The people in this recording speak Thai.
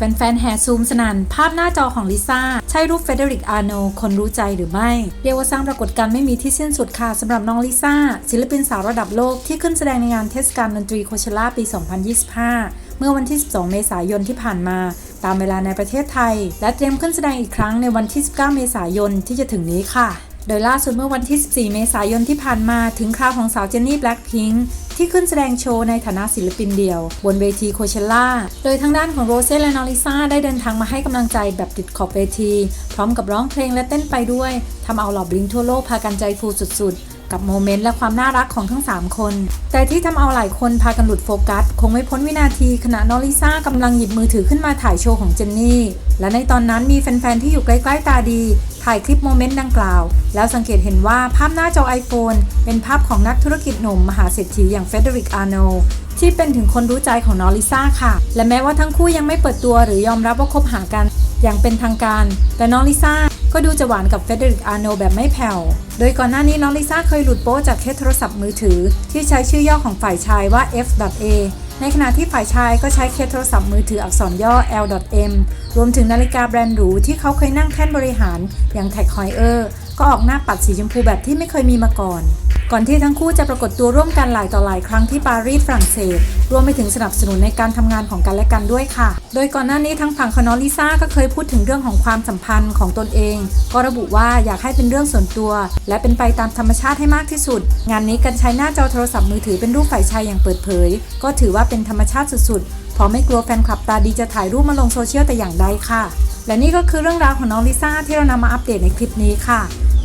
แฟนๆ แห่ซูมสนั่นภาพหน้าจอของลิซ่า ใช่รูปเฟเดริกอาร์โนคนรู้ใจหรือไม่ เรียกว่าสร้างปรากฏการณ์ไม่มีที่สิ้นสุดค่ะสำหรับน้องลิซ่า ศิลปินสาวระดับโลกที่ขึ้นแสดงในงานเทศกาลดนตรีโคเชล่าปี 2025 เมื่อวันที่ 12 เมษายนที่ผ่านมาตามเวลาในประเทศไทย และเตรียมขึ้นแสดงอีกครั้งในวันที่ 19 เมษายนที่จะถึงนี้ค่ะ โดยล่าสุดเมื่อวันที่ 14 เมษายนที่ผ่านมาถึงคราวของสาวเจนนี่แบล็คพิงค์ ที่ขึ้นแสดงโชว์ในฐานะศิลปินเดี่ยว บนเวทีโคเชล่า โดยทางด้านของโรเซ่และนอริซาได้เดินทางมาให้กำลังใจแบบติดขอบเวที พร้อมกับร้องเพลงและเต้นไปด้วยทำเอาเหล่าบลิงทั่วโลกพากันใจฟูสุดๆ กับโมเมนต์และความน่ารักของทั้ง 3 คน แต่ที่ทำเอาหลายคนพากันหลุดโฟกัส คงไม่พ้นวินาทีขณะนอริซ่ากำลังหยิบมือถือขึ้นมาถ่ายโชว์ของเจนนี่ และในตอนนั้นมีแฟนๆ ที่อยู่ใกล้ๆตาดี ถ่ายคลิปโมเมนต์ดังกล่าว แล้วสังเกตเห็นว่าภาพหน้าจอ iPhone เป็นภาพของนักธุรกิจหนุ่มมหาเศรษฐีอย่างเฟเดริก อาร์โนที่เป็นถึงคนรู้ใจของนอริซ่าค่ะ และแม้ว่าทั้งคู่ยังไม่เปิดตัวหรือยอมรับว่าคบหากัน อย่างเป็นทางการ แต่นองลิซ่า ก็ดูจะหวานกับเฟเดริกอาร์โนแบบไม่แผ่ว โดยก่อนหน้านี้น้องลิซ่าเคยหลุดโป๊จากเคสโทรศัพท์มือถือ ที่ใช้ชื่อย่อของฝ่ายชายว่า f.a ในขณะที่ฝ่ายชายก็ใช้เคสโทรศัพท์มือถืออักษรย่อ l.m รวมถึงนาฬิกาแบรนด์หรูที่เขาเคยนั่งแท่นบริหารอย่างแท็กฮอยเออร์ก็ออกหน้าปัดสีชมพูแบบที่ไม่เคยมีมาก่อน ก่อนที่ทั้งคู่จะปรากฏตัวร่วมกันหลายต่อหลายครั้งที่ปารีสฝรั่งเศส รวมไปถึงสนับสนุนในการทำงานของกันและกันด้วยค่ะ โดยก่อนหน้านี้ทั้งฝั่งขอนอลิซ่าก็เคยพูดถึงเรื่องของความสัมพันธ์ของตนเอง ก็ระบุว่าอยากให้เป็นเรื่องส่วนตัว และเป็นไปตามธรรมชาติให้มากที่สุด งานนี้การใช้หน้าจอโทรศัพท์มือถือเป็นรูปฝ่ายชายอย่างเปิดเผย ก็ถือว่าเป็นธรรมชาติสุดๆเพราะไม่กลัวแฟนคลับตาดีจะถ่ายรูปมาลงโซเชียลแต่อย่างใดค่ะ และนี่ก็คือเรื่องราวของน้องลิซ่าที่เรานำมาอัปเดตในคลิปนี้ค่ะ